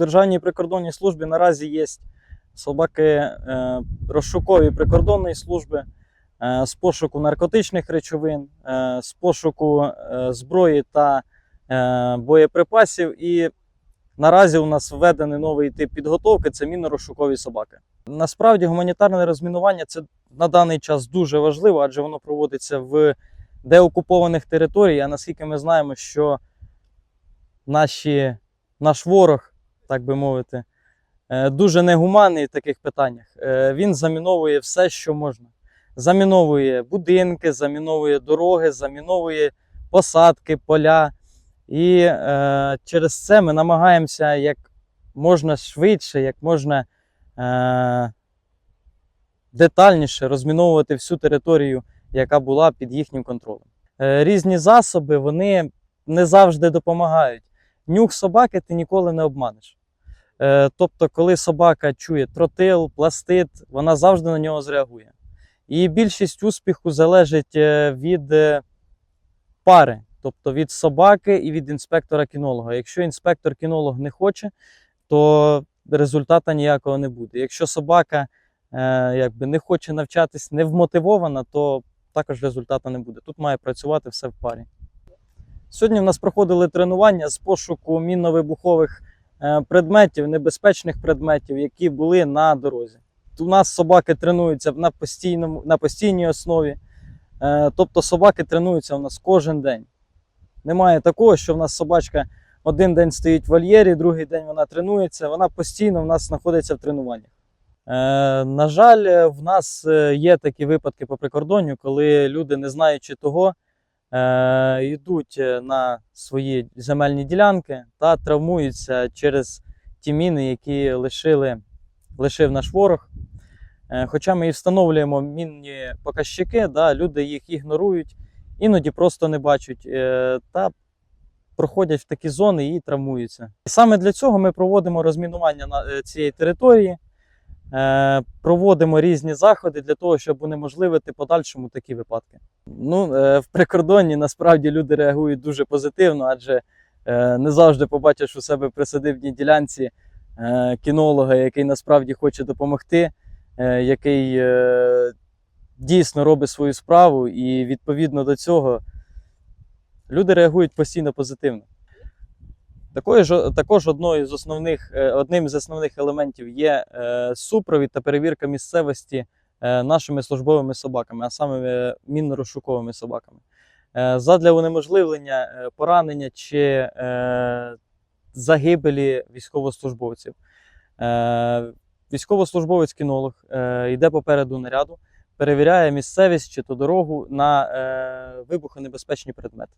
Державній прикордонній службі наразі є собаки е, розшукові прикордонної служби е, з пошуку наркотичних речовин, е, з пошуку зброї та боєприпасів. І наразі у нас введений новий тип підготовки це мінно-розшукові собаки. Насправді гуманітарне розмінування це на даний час дуже важливо, адже воно проводиться в деокупованих територіях. А наскільки ми знаємо, що наші, наш ворог, так би мовити, е, дуже негуманний в таких питаннях. Е, Він заміновує все, що можна. Заміновує будинки, заміновує дороги, заміновує посадки, поля. І е, через це ми намагаємося як можна швидше, як можна е, детальніше розміновувати всю територію, яка була під їхнім контролем. Е, різні засоби вони не завжди допомагають. Нюх собаки ти ніколи не обманеш. Е, тобто, коли собака чує тротил, пластит, вона завжди на нього зреагує. І більшість успіху залежить е, від е, пари, тобто від собаки і від інспектора-кінолога. Якщо інспектор-кінолог не хоче, то результату ніякого не буде. Якщо собака якби не хоче навчатись, не вмотивована, то також результату не буде. Тут має працювати все в парі. Сьогодні в нас проходили тренування з пошуку мінно-вибухових предметів, небезпечних предметів, які були на дорозі. У нас собаки тренуються на, постійному, на постійній основі. Е, Тобто собаки тренуються у нас кожен день. Немає такого, що в нас собачка один день стоїть в вольєрі, другий день вона тренується, вона постійно в нас знаходиться в тренуваннях. Е, на жаль, е, в нас е, є такі випадки по прикордонню, коли люди, не знаючи того, е, йдуть е, на свої земельні ділянки та травмуються через ті міни, які лишили, лишив наш ворог. Е, Хоча ми і встановлюємо мінні показчики, да, люди їх ігнорують, іноді просто не бачать та проходять в такі зони і травмуються. Саме для цього ми проводимо розмінування цієї території, проводимо різні заходи для того, щоб унеможливити подальшому такі випадки. Ну, е, в прикордонні насправді люди реагують дуже позитивно, адже е, не завжди побачиш у себе в присадибній ділянці е, кінолога, який насправді хоче допомогти, е, який е, дійсно робить свою справу, і відповідно до цього люди реагують постійно позитивно. Такою ж, також одною з основних, е, одним з основних елементів є е, супровід та перевірка місцевості е, нашими службовими собаками, а саме мінно-розшуковими собаками. Задля унеможливлення поранення чи загибелі військовослужбовців. Військовослужбовець-кінолог е, йде попереду наряду, перевіряє місцевість чи то дорогу на вибухонебезпечні предмети.